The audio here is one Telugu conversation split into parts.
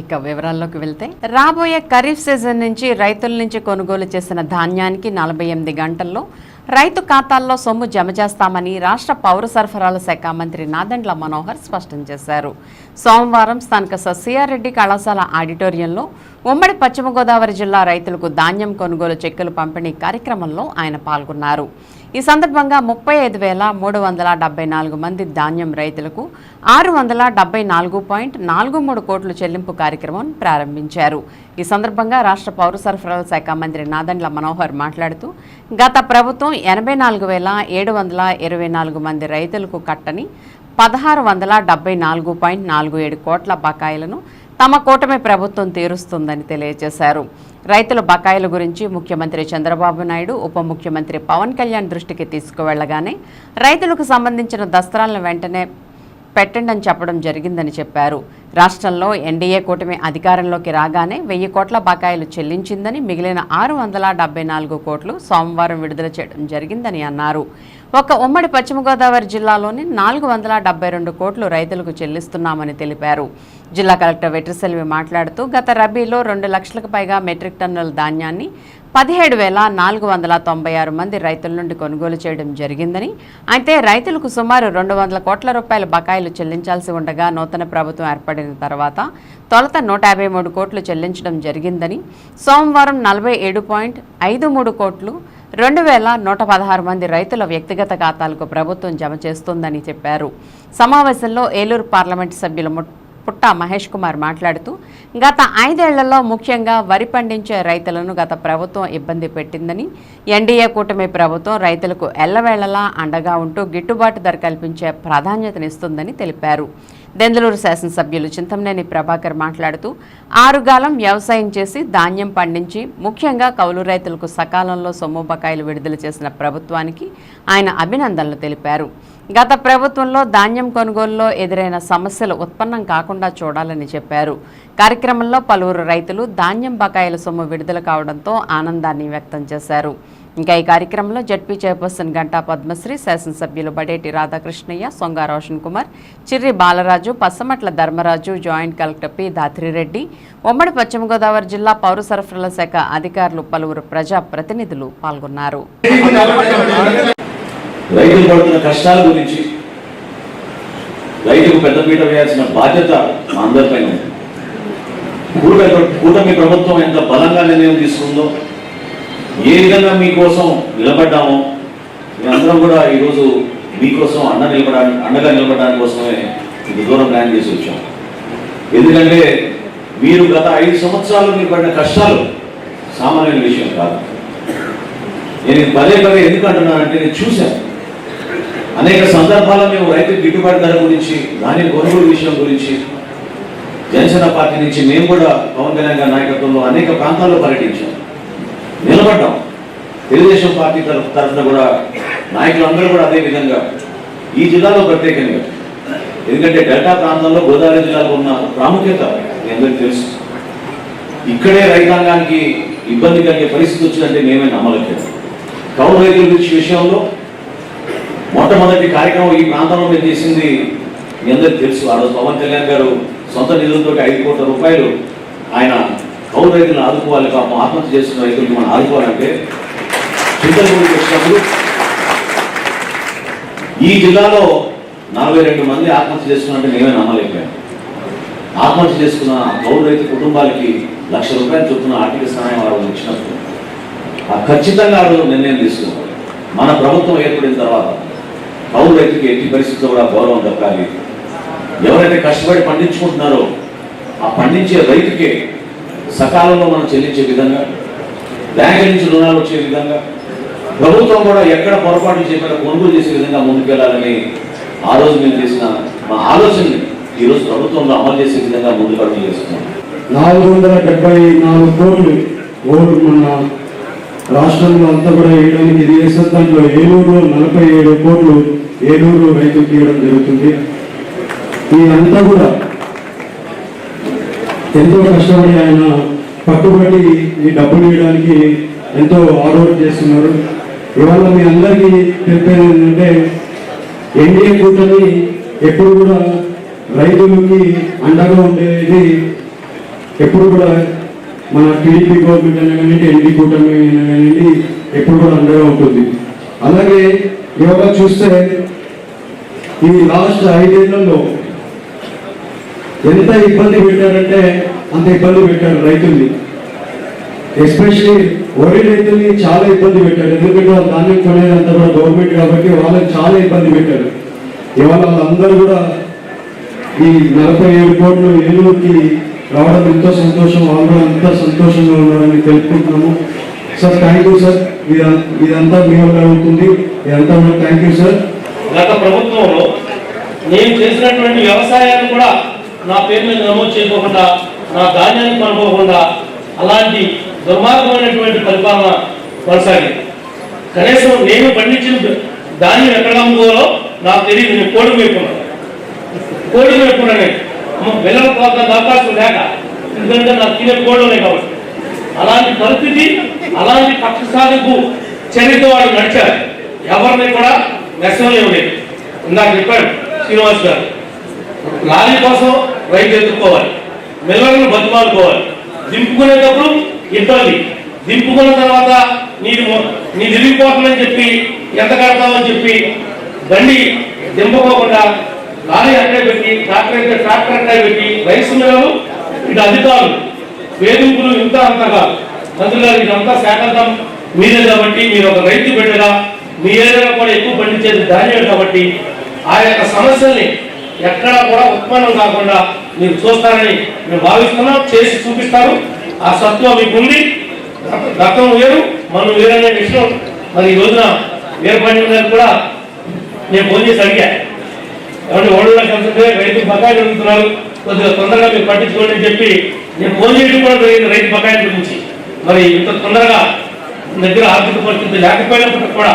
ఇక వివరాల్లోకి వెళ్తే రాబోయే ఖరీఫ్ సీజన్ నుంచి రైతుల నుంచి కొనుగోలు చేసిన ధాన్యానికి నలభై ఎనిమిది గంటల్లో రైతు ఖాతాల్లో సొమ్ము జమ చేస్తామని రాష్ట్ర పౌర సరఫరాల శాఖ మంత్రి నాదండ్ల మనోహర్ స్పష్టం చేశారు. సోమవారం స్థానిక సస్యారెడ్డి కళాశాల ఆడిటోరియంలో ఉమ్మడి పశ్చిమ గోదావరి జిల్లా రైతులకు ధాన్యం కొనుగోలు చెక్కులు పంపిణీ కార్యక్రమంలో ఆయన పాల్గొన్నారు. ఈ సందర్భంగా ముప్పై ఐదు వేల మూడు వందల డెబ్బై నాలుగు మంది ధాన్యం రైతులకు ఆరు వందల డెబ్బై నాలుగు పాయింట్ నాలుగు మూడు కోట్ల చెల్లింపు కార్యక్రమం ప్రారంభించారు. ఈ సందర్భంగా రాష్ట్ర పౌర సరఫరాల శాఖ మంత్రి నాదండ్ల మనోహర్ మాట్లాడుతూ గత ప్రభుత్వం ఎనభై నాలుగు వేల ఏడు వందల ఇరవై నాలుగు మంది రైతులకు కట్టని పదహారు వందల డెబ్బై నాలుగు పాయింట్ నాలుగు ఏడు కోట్ల బకాయిలను తమ కూటమి ప్రభుత్వం తీరుస్తుందని తెలియజేశారు. రైతుల బకాయిల గురించి ముఖ్యమంత్రి చంద్రబాబు నాయుడు ఉప ముఖ్యమంత్రి పవన్ కళ్యాణ్ దృష్టికి తీసుకువెళ్ళగానే రైతులకు సంబంధించిన దస్త్రాలను వెంటనే పెట్టండి అని చెప్పడం జరిగిందని చెప్పారు. రాష్ట్రంలో ఎన్డీఏ కూటమి అధికారంలోకి రాగానే వెయ్యి కోట్ల బకాయిలు చెల్లించిందని మిగిలిన ఆరు వందల డెబ్బై నాలుగు కోట్లు సోమవారం విడుదల చేయడం జరిగిందని అన్నారు. ఒక ఉమ్మడి పశ్చిమ గోదావరి జిల్లాలోని నాలుగు వందల డెబ్బై రెండు కోట్లు రైతులకు చెల్లిస్తున్నామని తెలిపారు. జిల్లా కలెక్టర్ వెట్రిసెల్వి మాట్లాడుతూ గత రబీలో రెండు లక్షలకు పైగా మెట్రిక్ టన్నుల ధాన్యాన్ని పదిహేడు వేల నాలుగు వందల తొంభై ఆరు మంది రైతుల నుండి కొనుగోలు చేయడం జరిగిందని అయితే రైతులకు సుమారు రెండు వందల కోట్ల రూపాయల బకాయిలు చెల్లించాల్సి ఉండగా నూతన ప్రభుత్వం ఏర్పడిన తర్వాత తొలుత నూట యాభై మూడు కోట్లు చెల్లించడం జరిగిందని సోమవారం నలభై ఏడు పాయింట్ ఐదు మూడు కోట్లు రెండు వేల నూట పదహారు మంది రైతుల వ్యక్తిగత ఖాతాలకు ప్రభుత్వం జమ చేస్తుందని చెప్పారు. సమావేశంలో ఏలూరు పార్లమెంటు సభ్యులు పుట్ట మహేష్ కుమార్ మాట్లాడుతూ గత ఐదేళ్ళలో ముఖ్యంగా వరి పండించే రైతులను గత ప్రభుత్వం ఇబ్బంది పెట్టిందని ఎన్డీఏ కూటమి ప్రభుత్వం రైతులకు ఎల్లవేళలా అండగా ఉంటూ గిట్టుబాటు ధర కల్పించే ప్రాధాన్యతనిస్తుందని తెలిపారు. దెందలూరు శాసనసభ్యులు చింతమనేని ప్రభాకర్ మాట్లాడుతూ ఆరుగాలం వ్యవసాయం చేసి ధాన్యం పండించి ముఖ్యంగా కౌలు రైతులకు సకాలంలో సొమ్ము బకాయిలు విడుదల చేసిన ప్రభుత్వానికి ఆయన అభినందనలు తెలిపారు. గత ప్రభుత్వంలో ధాన్యం కొనుగోలులో ఎదురైన సమస్యలు ఉత్పన్నం కాకుండా చూడాలని చెప్పారు. కార్యక్రమంలో పలువురు రైతులు ధాన్యం బకాయిల సొమ్ము విడుదల కావడంతో ఆనందాన్ని వ్యక్తం చేశారు. ఇంకా ఈ కార్యక్రమంలో జడ్పీ చైర్పర్సన్ గంటా పద్మశ్రీ శాసనసభ్యులు Badeti Radhakrishnaiah Songa Roshan Kumar Chirri Balaraju Pasamatla Dharmaraju joint collector P Dhatrireddy ఉమ్మడి పశ్చిమ గోదావరి జిల్లా పౌర సరఫరాల శాఖ అధికారులు పలువురు ప్రజా ప్రతినిధులు పాల్గొన్నారు. రైతులు పడుతున్న కష్టాల గురించి రైతుకు పెద్దపీట వేయాల్సిన బాధ్యత మా అందరిపైన కూటమి ప్రభుత్వం ఎంత బలంగా నిర్ణయం తీసుకుందో ఏ విధంగా మీకోసం నిలబడ్డామో మేమందరం కూడా ఈరోజు మీకోసం అండ నిలబడానికి అండగా నిలబడడానికి కోసమే ఇంత దూరం ప్లాన్ చేసి వచ్చాం. ఎందుకంటే మీరు గత ఐదు సంవత్సరాలు మీరు పడిన కష్టాలు సామాన్యమైన విషయం కాదు. నేను పదే పదే ఎందుకు అంటున్నానంటే నేను చూశాను. అనేక సందర్భాల్లో మేము రైతు గిట్టుబాటు ధర గురించి దాని కొనుగోలు విషయం గురించి జనసేన పార్టీ నుంచి మేము కూడా పవన్ కళ్యాణ్ గారి నాయకత్వంలో అనేక ప్రాంతాల్లో పర్యటించాం. నిలబడ్డాం. తెలుగుదేశం పార్టీ తరఫు తరఫున కూడా నాయకులందరూ కూడా అదే విధంగా ఈ జిల్లాలో ప్రత్యేకంగా. ఎందుకంటే డెల్టా ప్రాంతంలో గోదావరి జిల్లాలో ఉన్న ప్రాముఖ్యత మీ అందరికీ తెలుసు. ఇక్కడే రైతాంగానికి ఇబ్బంది కలిగే పరిస్థితి వచ్చిందంటే మేమే నమ్మలేదు కౌలు రైతుల గురించి విషయంలో మొట్టమొదటి కార్యక్రమం ఈ ప్రాంతంలో మేము చేసింది మీ అందరికీ తెలుసు. ఆ రోజు పవన్ కళ్యాణ్ గారు సొంత నిధులతో ఐదు కోట్ల రూపాయలు ఆయన కౌలు రైతులను ఆదుకోవాలి పాపం ఆత్మహత్య చేస్తున్న రైతులను మనం ఆదుకోవాలంటే చింతలపూడికి వచ్చినప్పుడు ఈ జిల్లాలో నలభై రెండు మంది ఆత్మహత్య చేసుకున్నట్టు మేమే నమ్మలేకపోయాం. ఆత్మహత్య చేసుకున్న కౌలు రైతు కుటుంబాలకి లక్ష రూపాయలు చొప్పున ఆర్థిక సహాయం ఆ రోజు ఇచ్చినప్పుడు ఆ ఖచ్చితంగా ఆ రోజు నిర్ణయం తీసుకోవాలి మన ప్రభుత్వం ఏర్పడిన తర్వాత కౌలు రైతుకి ఎట్టి పరిస్థితుల్లో కూడా గౌరవం దక్కాలి. ఎవరైతే కష్టపడి పండించుకుంటున్నారో ఆ పండించే రైతుకే సకాలంలో మనం చెల్లించే విధంగా బ్యాంకుల నుంచి రుణాలు వచ్చే విధంగా ప్రభుత్వం కూడా ఎక్కడ పొరపాటు చేయకుండా కొనుగోలు చేసే విధంగా ముందుకెళ్ళాలని ఆ రోజు మేము చేసిన మా ఆలోచనని ఈరోజు ప్రభుత్వంలో అమలు చేసే విధంగా ముందుకు అడుగు చేస్తున్నాం నాలుగు వందల డెబ్బై నాలుగు కోట్లు ఓటు మన రాష్ట్రంలో అంతా కూడా వేయడానికి ఇది వేసిన దాంట్లో ఏలూరులో నలభై ఏడు కోట్లు ఏలూరు రైతుకి ఇవ్వడం జరుగుతుంది. ఇదంతా కూడా ఎంతో కష్టపడి ఆయన పట్టుబట్టి ఈ డబ్బులు ఇవ్వడానికి ఎంతో ఆరోగ్యం చేస్తున్నారు. ఇవాళ మీ అందరికీ చెప్పేది ఏంటంటే ఎన్డీఏ కూటమి ఎప్పుడు కూడా రైతులకి అండగా ఉండేది. ఎప్పుడు కూడా మన టీడీపీ గవర్నమెంట్ అయినా కానీ ఎన్డీ కూటమి అయినా కానీ ఎప్పుడు కూడా అండగా ఉంటుంది. అలాగే ఇవాళ చూస్తే ఈ లాస్ట్ ఐదేళ్ళలో ఎంత ఇబ్బంది పెట్టారంటే అంత ఇబ్బంది పెట్టారు రైతుల్ని. ఎస్పెషలీ వరి రైతుల్ని చాలా ఇబ్బంది పెట్టారు. ఎందుకంటే వాళ్ళ ధాన్యం కొనేదంతా కూడా గవర్నమెంట్ కాబట్టి వాళ్ళని చాలా ఇబ్బంది పెట్టారు. ఇవాళ వాళ్ళందరూ కూడా ఈ నలభై ఏడు కోట్లు ఏలూరుకి రావడం ఎంతో సంతోషం. వాళ్ళు అంత సంతోషంగా ఉన్నారని తెలుపుకుంటున్నాము. సార్ థ్యాంక్ యూ సార్ ఇదంతా మీ వల్ల అవుతుంది. ఇదంతా కూడా థ్యాంక్ యూ సార్ గత ప్రభుత్వంలో నేను చేసినటువంటి వ్యవసాయాన్ని కూడా నా పేరు మీద నమోదు చేయకోకుండా నా ధాన్యాన్ని కొనుక్కోకుండా అలాంటి దుర్మార్గమైనటువంటి పరిపాలన కొనసాగింది. కనీసం నేను పండించిన ధాన్యం ఎక్కడ అమ్ముకోవాలో నాకు తెలియదు నేను కోడి మేపుకున్నాను కోడి మేపుకున్నాను నేను. పిల్లల కోసం అవకాశం లేక ఎందుకంటే నాకు తినే కోళ్ళు ఉన్నాయి కాబట్టి. అలాంటి పరిస్థితి అలాంటి పక్ష సాధకు చరిత్ర వాడు నడిచారు. ఎవరిని కూడా నెసలేవు లేదు ఇందాక చెప్పాడు శ్రీనివాస్ గారు. లారీ కోసం రైతు ఎదుర్కోవాలి మిల్లర్ను బతిమాలుకోవాలి. దింపుకునేటప్పుడు ఇబ్బంది దింపుకున్న తర్వాత నీరు మొ- నీది చెప్పి ఎంత కడతామని చెప్పి బండి దింపకోకుండా లారీ అక్కడే పెట్టి ట్రాక్టర్ అయితే ట్రాక్టర్ అక్కడే పెట్టి రైస్ మిల్లలు ఇటు అధికారులు వేధింపులు ఇంత అంత కాదు. మంత్రి గారు ఇదంతా శాఖంతం మీరే కాబట్టి మీరు ఒక రైతు బిడ్డగా మీ ఏరియాలో కూడా ఎక్కువ పండించేది ధాన్యం కాబట్టి ఆ యొక్క సమస్యల్ని ఎక్కడ కూడా ఉత్పన్నం కాకుండా మీరు చూస్తారని మేము భావిస్తున్నాం చేసి చూపిస్తారు. ఆ సత్వం మీకు ఉంది వేరు మనం వేరనే విషయం. మరి ఈ రోజున వీరపండి గారు కూడా నేను ఫోన్ చేసి అడిగా. ఏమంటే ఓడల్లో రైతు బకాయిలు అడుగుతున్నారు కొద్దిగా తొందరగా మీరు పట్టించుకోండి అని చెప్పి నేను ఫోన్ చేయడం కూడా జరిగింది రైతు బకాయిల గురించి. మరి ఇంత తొందరగా మీ దగ్గర ఆర్థిక పరిస్థితి లేకపోయినప్పటికీ కూడా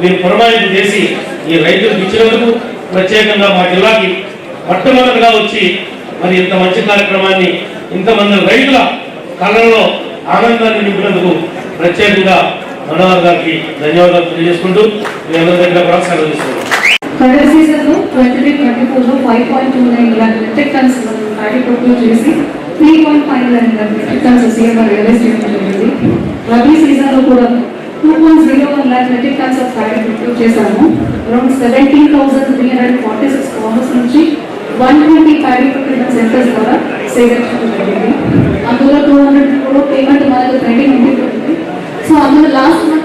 మీరు పురమాయింపు చేసి ఈ రైతులకు ఇచ్చినందుకు ప్రత్యేకంగా మా జిల్లాకి మొట్టమొదటిగా వచ్చి మరి ఇంత మంచి కార్యక్రమాన్ని ఇంతమంది రైతుల కళ్ళలో ఆనందాన్ని నింపినందుకు ప్రత్యేకంగా మనోహర్ గారికి ధన్యవాదాలు తెలియజేసుకుంటూ మీ అందరి దగ్గర కూడా సెలవుస్తున్నాం తీసుకున్నాం సీజన్లో twenty three twenty five point two nine lakh metric tons procure చేసి three point five nine lakh metric tons CMR realize చేయడం జరిగింది. రబీ సీజన్లో కూడా two point zero one lakh metric tons of procure చేశాము. Around seventeen thousand three hundred forty six commerce నుంచి one twenty five procurement centers ద్వారా సేకరించడం జరిగింది అందులో టూ హండ్రెడ్ కూడా పేమెంట్ మనకు ట్రైనింగ్ ఉంటుంది సో అందులో లాస్ట్ మంత్